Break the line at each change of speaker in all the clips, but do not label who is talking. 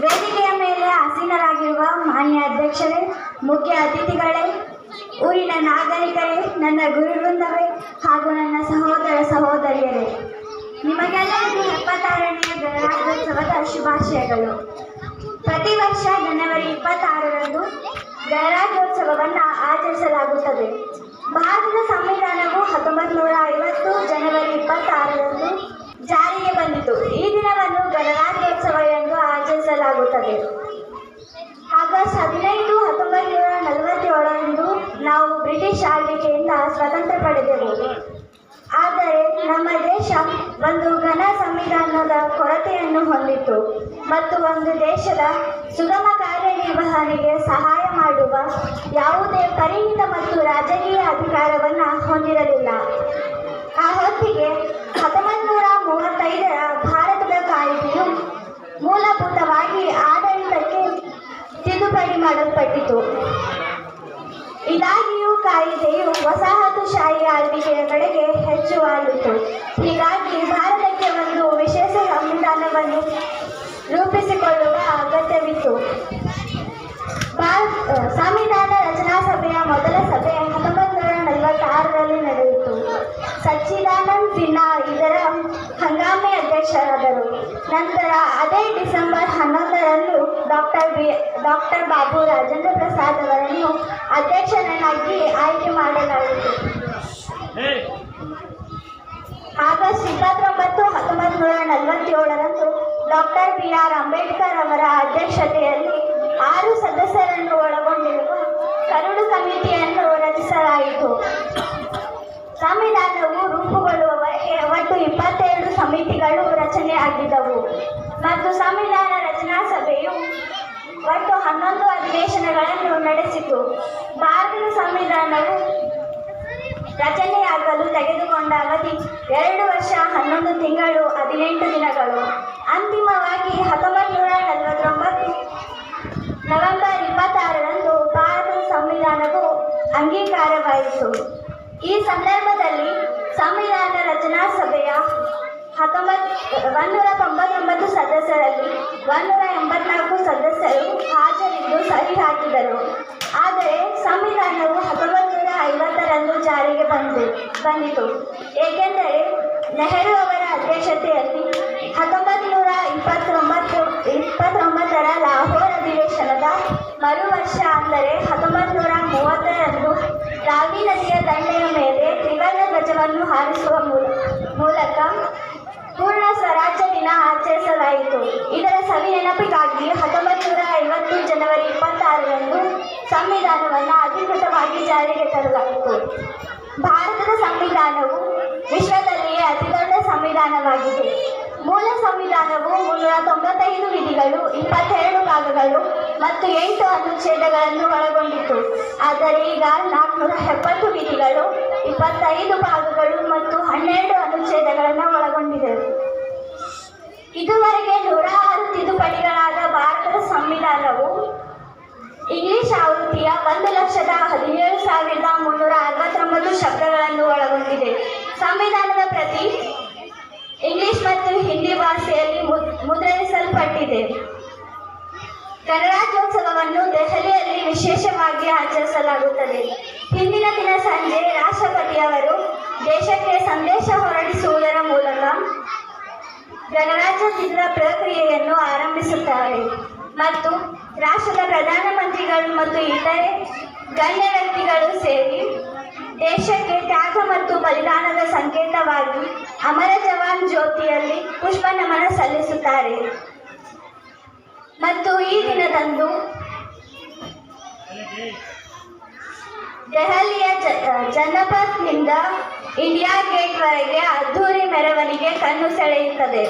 ವೇದಿಕೆಯ ಮೇಲೆ ಆಸೀನರಾಗಿರುವ ಮಾನ್ಯ ಅಧ್ಯಕ್ಷರೇ, ಮುಖ್ಯ ಅತಿಥಿಗಳೇ, ಊರಿನ ನಾಗರಿಕರೇ, ನನ್ನ ಗುರುವೃಂದವೇ ಹಾಗೂ ನನ್ನ ಸಹೋದರ ಸಹೋದರಿಯರೇ, ನಿಮಗೆಲ್ಲರಿಗೂ ಎಪ್ಪತ್ತಾರನೆಯ ಗಣರಾಜ್ಯೋತ್ಸವದ ಶುಭಾಶಯಗಳು. ಪ್ರತಿ ವರ್ಷ ಜನವರಿ ಇಪ್ಪತ್ತಾರರಂದು ಗಣರಾಜ್ಯೋತ್ಸವವನ್ನು ಆಚರಿಸಲಾಗುತ್ತದೆ ಭಾರತದ ಸಂವಿಧಾನವು ಹತ್ತೊಂಬತ್ತು ನೂರ ಐವತ್ತು ಜನವರಿ ಇಪ್ಪತ್ತಾರರಂದು ಜಾರಿಗೆ ಬಂದಿತು ಈ ದಿನವನ್ನು ಗಣರಾಜ್ಯೋತ್ಸವ ಎಂದು ಆಚರಿಸಲಾಗುತ್ತದೆ ಆಗಸ್ಟ್ ಹದಿನೈದು ಹತ್ತೊಂಬತ್ತು ನಲವತ್ತೇಳರಂದು ನಾವು ಬ್ರಿಟಿಷ್ ಆಳ್ವಿಕೆಯಿಂದ ಸ್ವತಂತ್ರ ಪಡೆದೆವು. ಆದರೆ ನಮ್ಮ ದೇಶ ಒಂದು ಘನ ಸಂವಿಧಾನದ ಕೊರತೆಯನ್ನು ಹೊಂದಿತ್ತು ಮತ್ತು ಒಂದು ದೇಶದ ಸುಗಮ ಕಾರ್ಯನಿರ್ವಹಣೆಗೆ ಸಹಾಯ ಮಾಡುವ ಯಾವುದೇ ಪರಿಣಿತ ಮಾಡಲ್ಪಟ್ಟಿತು. ಇದಾಗಿಯೂ ಕಾಯಿದೆಯು ವಸಾಹತುಶಾಹಿ ಆಳ್ವಿಕೆಯ ಕಡೆಗೆ ಹೆಚ್ಚು ವಾಲಿತು ಹೀಗಾಗಿ ಭಾರತಕ್ಕೆ ಒಂದು ವಿಶೇಷ ಸಂವಿಧಾನವನ್ನು ರೂಪಿಸಿಕೊಳ್ಳುವ ಅಗತ್ಯವಿತ್ತು. ಸಂವಿಧಾನ ರಚನಾ ಸಭೆಯ ಮೊದಲ ಸಭೆ ಹತ್ತೊಂಬತ್ತು ನೂರ ನಲವತ್ತಾರರಲ್ಲಿ ನಡೆಯಿತು. ಸಚ್ಚಿದಾನಂದ್ ಸಿನ್ಹಾ ಅಧ್ಯಕ್ಷರಾದರು ನಂತರ ಅದೇ ಡಿಸೆಂಬರ್ ಹನ್ನೊಂದರಂದು doctor B doctor Babu Rajendra Prasad ಅವರನ್ನು ಅಧ್ಯಕ್ಷರನ್ನಾಗಿ ಆಯ್ಕೆ ಮಾಡಲಾಯಿತು. ಆಗಸ್ಟ್ ಇಪ್ಪತ್ತೊಂಬತ್ತು ಹತ್ತೊಂಬತ್ತು ನೂರ ನಲವತ್ತೇಳರಂದು ಡಾಕ್ಟರ್ ಬಿ ಆರ್ ಅಂಬೇಡ್ಕರ್ ಅವರ ಅಧ್ಯಕ್ಷತೆಯಲ್ಲಿ ಆರು ಸದಸ್ಯರನ್ನು ಒಳಗೊಂಡಿರುವ ಕರಡು ಸಮಿತಿಯನ್ನು ರಚಿಸಲಾಯಿತು. ಸಂವಿಧಾನವು ರೂಪುಗೊಳ್ಳುವವರೆಗೆ ಒಟ್ಟು ಇಪ್ಪತ್ತೆರಡು ಸಮಿತಿಗಳು ರಚನೆಯಾಗಿದ್ದವು ಮತ್ತು ಸಂವಿಧಾನ ರಚನಾ ಸಭೆಯು ಒಟ್ಟು ಹನ್ನೊಂದು ಅಧಿವೇಶನಗಳನ್ನು ನಡೆಸಿತು. ಭಾರತದ ಸಂವಿಧಾನವು ರಚನೆಯಾಗಲು ತೆಗೆದುಕೊಂಡ ಅವಧಿ ಎರಡು ವರ್ಷ ಹನ್ನೊಂದು ತಿಂಗಳು ಹದಿನೆಂಟು ದಿನಗಳು. ಅಂತಿಮವಾಗಿ ಹತ್ತೊಂಬತ್ತು ನೂರ ನಲವತ್ತೊಂಬತ್ತು ನವೆಂಬರ್ ಇಪ್ಪತ್ತಾರರಂದು ಭಾರತದ ಸಂವಿಧಾನವು ಅಂಗೀಕಾರವಾಯಿತು. ಈ ಸಂದರ್ಭದಲ್ಲಿ ಸಂವಿಧಾನ ರಚನಾ ಸಭೆಯ ಹತ್ತೊಂಬತ್ತು ಒಂದೂರ ತೊಂಬತ್ತೊಂಬತ್ತು ಸದಸ್ಯರಲ್ಲಿ ಒಂದೂರ ಎಂಬತ್ನಾಲ್ಕು ಸದಸ್ಯರು ಹಾಜರಿದ್ದು ಸಹಿ ಹಾಕಿದರು. ಆದರೆ ಸಂವಿಧಾನವು ಹತ್ತೊಂಬತ್ತು ನೂರ ಐವತ್ತರಂದು ಜಾರಿಗೆ ಬಂದು, ಬಂದಿತು. ಏಕೆಂದರೆ ನೆಹರು ಅವರ ಅಧ್ಯಕ್ಷತೆಯಲ್ಲಿ ಹತ್ತೊಂಬತ್ತು ನೂರ ಇಪ್ಪತ್ತೊಂಬತ್ತು, ಇಪ್ಪತ್ತೊಂಬತ್ತರ ಲಾಹೋರ್ ಅಧಿವೇಶನದ ಮರು ವರ್ಷ ಅಂದರೆ ಹತ್ತೊಂಬತ್ತು ನೂರ ಮೂವತ್ತರಂದು ರಾವಿ ನದಿಯ ದಂಡೆಯ ಮೇಲೆ ತ್ರಿವರ್ಣ ಧ್ವಜವನ್ನು ಹಾರಿಸುವ ಮೂಲ, ಮೂಲಕ ಪೂರ್ಣ ಸ್ವರಾಜ್ಯ ದಿನ ಆಚರಿಸಲಾಯಿತು. ಇದರ ಸವಿ ನೆನಪಿಗಾಗಿ ಹತ್ತೊಂಬತ್ತು ನೂರ ಐವತ್ತು ಜನವರಿ ಇಪ್ಪತ್ತಾರರಂದು ಸಂವಿಧಾನವನ್ನು ಅಧಿಕೃತವಾಗಿ ಜಾರಿಗೆ ತರಲಾಯಿತು. ಭಾರತದ ಸಂವಿಧಾನವು ವಿಶ್ವದಲ್ಲಿಯೇ ಅತಿದೊಡ್ಡ ಸಂವಿಧಾನವಾಗಿದೆ. ಮೂಲ ಸಂವಿಧಾನವು ಮುನ್ನೂರ ತೊಂಬತ್ತೈದು ವಿಧಿಗಳು, ಇಪ್ಪತ್ತೆರಡು ಭಾಗಗಳು ಮತ್ತು ಎಂಟು ಅನುಚ್ಛೇದಗಳನ್ನು ಒಳಗೊಂಡಿತ್ತು. ಆದರೆ ಈಗ ನಾಲ್ಕುನೂರ ಎಪ್ಪತ್ತು ವಿಧಿಗಳು ಇಪ್ಪತ್ತೈದು ಭಾಗಗಳು ಮತ್ತು ಹನ್ನೆರಡು ಅನುಚ್ಛೇದಗಳನ್ನು ಒಳಗೊಂಡಿದೆ. ಇದುವರೆಗೆ ನೂರ ಆರು ತಿದ್ದುಪಡಿಗಳಾದ ಭಾರತದ ಸಂವಿಧಾನವು ಇಂಗ್ಲಿಷ್ ಆವೃತ್ತಿಯ ಒಂದು ಲಕ್ಷದ ಹದಿನೇಳು ಸಾವಿರದ ಮುನ್ನೂರ ಅರವತ್ತೊಂಬತ್ತು ಶಬ್ದಗಳನ್ನು ಒಳಗೊಂಡಿದೆ. ಸಂವಿಧಾನದ ಪ್ರತಿ ಇಂಗ್ಲಿಷ್ ಮತ್ತು ಹಿಂದಿ ಭಾಷೆಯಲ್ಲಿ ಮುದ್- ಮುದ್ರಿಸಲ್ಪಟ್ಟಿದೆ. ಗಣರಾಜ್ಯೋತ್ಸವವನ್ನು ದೆಹಲಿಯಲ್ಲಿ ವಿಶೇಷವಾಗಿ ಆಚರಿಸಲಾಗುತ್ತದೆ. ಹಿಂದಿನ ದಿನ ಸಂಜೆ ರಾಷ್ಟ್ರಪತಿಯವರು ದೇಶಕ್ಕೆ ಸಂದೇಶ ಹೊರಡಿಸುವುದರ ಮೂಲಕ ಗಣರಾಜ್ಯ ದಿನದ ಪ್ರಕ್ರಿಯೆಯನ್ನು ಆರಂಭಿಸುತ್ತಾರೆ. ಮತ್ತು ರಾಷ್ಟ್ರದ ಪ್ರಧಾನಮಂತ್ರಿಗಳು ಮತ್ತು ಇತರೆ ಗಣ್ಯ ವ್ಯಕ್ತಿಗಳು ಸೇರಿ ದೇಶಕ್ಕೆ ತ್ಯಾಗ ಮತ್ತು ಬಲಿದಾನದ ಸಂಕೇತವಾಗಿ ಅಮರ ಜವಾನ್ ಜ್ಯೋತಿಯಲ್ಲಿ ಪುಷ್ಪ ನಮನ ಸಲ್ಲಿಸುತ್ತಾರೆ. ಮತ್ತು ಈ ದಿನದಂದು ದೆಹಲಿಯ ಜನಪಥ್ನಿಂದ ಇಂಡಿಯಾ ಗೇಟ್ವರೆಗೆ ಅದ್ಧೂರಿ ಮೆರವಣಿಗೆ ಕಣ್ಣು ಸೆಳೆಯುತ್ತದೆ.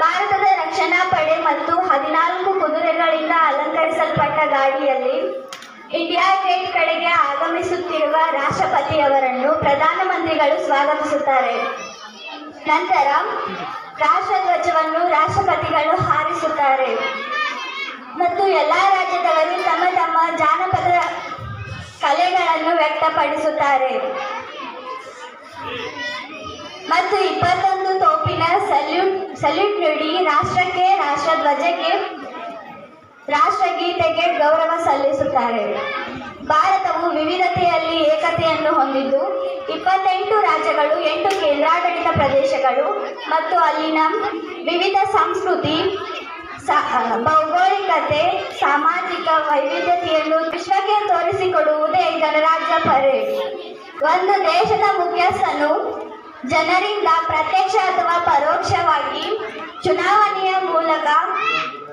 ಭಾರತದ ರಕ್ಷಣಾ ಪಡೆ ಮತ್ತು ಹದಿನಾಲ್ಕು ಕುದುರೆಗಳಿಂದ ಅಲಂಕರಿಸಲ್ಪಟ್ಟ ಗಾಡಿಯಲ್ಲಿ ಇಂಡಿಯಾ ಗೇಟ್ ಕಡೆಗೆ ಆಗಮಿಸುತ್ತಿರುವ ರಾಷ್ಟ್ರಪತಿಯವರನ್ನು ಪ್ರಧಾನಮಂತ್ರಿಗಳು ಸ್ವಾಗತಿಸುತ್ತಾರೆ. ನಂತರ ರಾಷ್ಟ್ರಧ್ವಜವನ್ನು ರಾಷ್ಟ್ರಪತಿಗಳು ಹಾರಿಸುತ್ತಾರೆ. ಮತ್ತು ಎಲ್ಲ ರಾಜ್ಯದವರು ತಮ್ಮ ತಮ್ಮ ಜಾನಪದ ಕಲೆಗಳನ್ನು ವ್ಯಕ್ತಪಡಿಸುತ್ತಾರೆ. ಮತ್ತು ಇಪ್ಪತ್ತೊಂದು ತೋಪಿನ ಸಲ್ಯೂಟ್ ಸಲ್ಯೂಟ್ ನೀಡಿ ರಾಷ್ಟ್ರಕ್ಕೆ, ರಾಷ್ಟ್ರಧ್ವಜಕ್ಕೆ, ರಾಷ್ಟ್ರಗೀತೆಗೆ ಗೌರವ ಸಲ್ಲಿಸುತ್ತಾರೆ. ಭಾರತವು ವಿವಿಧತೆಯಲ್ಲಿ ಏಕತೆಯನ್ನು ಹೊಂದಿದ್ದು, ಇಪ್ಪತ್ತೆಂಟು ರಾಜ್ಯಗಳು, ಎಂಟು ಕೇಂದ್ರಾಡಳಿತ ಪ್ರದೇಶಗಳು ಮತ್ತು ಅಲ್ಲಿನ ವಿವಿಧ ಸಂಸ್ಕೃತಿ ಭೌಗೋಳಿಕತೆ, ಸಾಮಾಜಿಕ ವೈವಿಧ್ಯತೆಯನ್ನು ವಿಶ್ವಕ್ಕೆ ತೋರಿಸಿಕೊಡುವುದೇ ಗಣರಾಜ್ಯ ಪರೇಡ್. ಒಂದು ದೇಶದ ಮುಖ್ಯಸ್ಥನು ಜನರಿಂದ ಪ್ರತ್ಯಕ್ಷ ಅಥವಾ ಪರೋಕ್ಷವಾಗಿ ಚುನಾವಣೆಯ ಮೂಲಕ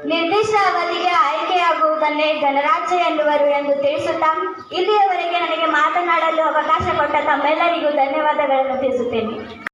ನಿರ್ದಿಷ್ಟ ಅವಧಿಗೆ ಆಯ್ಕೆಯಾಗುವುದನ್ನೇ ಗಣರಾಜ್ಯ ಎನ್ನುವರು ಎಂದು ತಿಳಿಸುತ್ತಾ ಇಲ್ಲಿಯವರೆಗೆ ನನಗೆ ಮಾತನಾಡಲು ಅವಕಾಶ ಕೊಟ್ಟ ತಮ್ಮೆಲ್ಲರಿಗೂ ಧನ್ಯವಾದಗಳನ್ನು ತಿಳಿಸುತ್ತೇನೆ.